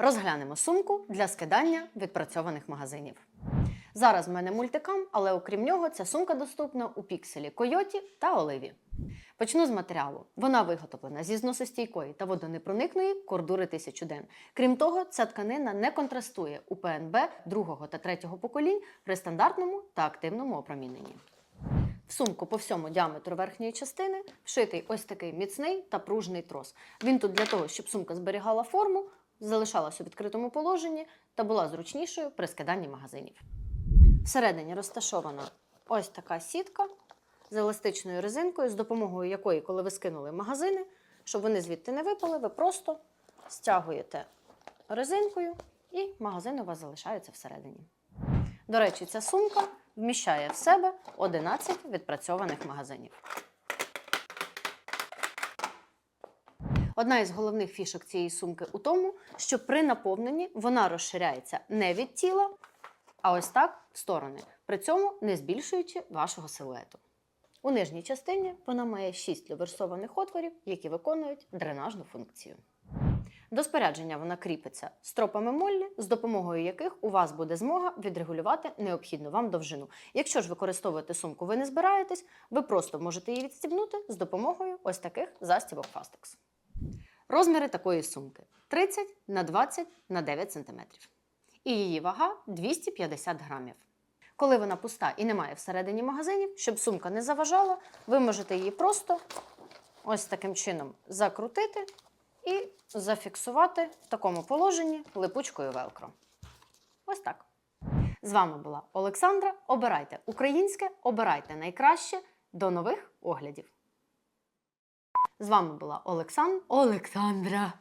Розглянемо сумку для скидання відпрацьованих магазинів. Зараз в мене мультикам, але окрім нього, ця сумка доступна у пікселі Койоті та Оливі. Почну з матеріалу. Вона виготовлена зі зносостійкої та водонепроникної кордури 1000 ден. Крім того, ця тканина не контрастує у ПНБ другого та третього поколінь при стандартному та активному опроміненні. В сумку по всьому діаметру верхньої частини вшитий ось такий міцний та пружний трос. Він тут для того, щоб сумка зберігала форму, залишалась у відкритому положенні та була зручнішою при скиданні магазинів. Всередині розташована ось така сітка з еластичною резинкою, з допомогою якої, коли ви скинули магазини, щоб вони звідти не випали, ви просто стягуєте резинкою і магазин у вас залишається всередині. До речі, ця сумка вміщає в себе 11 відпрацьованих магазинів. Одна із головних фішок цієї сумки у тому, що при наповненні вона розширяється не від тіла, а ось так в сторони, при цьому не збільшуючи вашого силуету. У нижній частині вона має 6 люверсованих отворів, які виконують дренажну функцію. До спорядження вона кріпиться стропами моллі, з допомогою яких у вас буде змога відрегулювати необхідну вам довжину. Якщо ж використовувати сумку ви не збираєтесь, ви просто можете її відстібнути з допомогою ось таких застібок Fastex. Розміри такої сумки 30 на 20 на 9 см. І її вага 250 грамів. Коли вона пуста і немає всередині магазинів, щоб сумка не заважала, ви можете її просто ось таким чином закрутити і зафіксувати в такому положенні липучкою велкро. Ось так. З вами була Олександра. Обирайте українське, обирайте найкраще. До нових оглядів. З вами була Олексан... Олександра.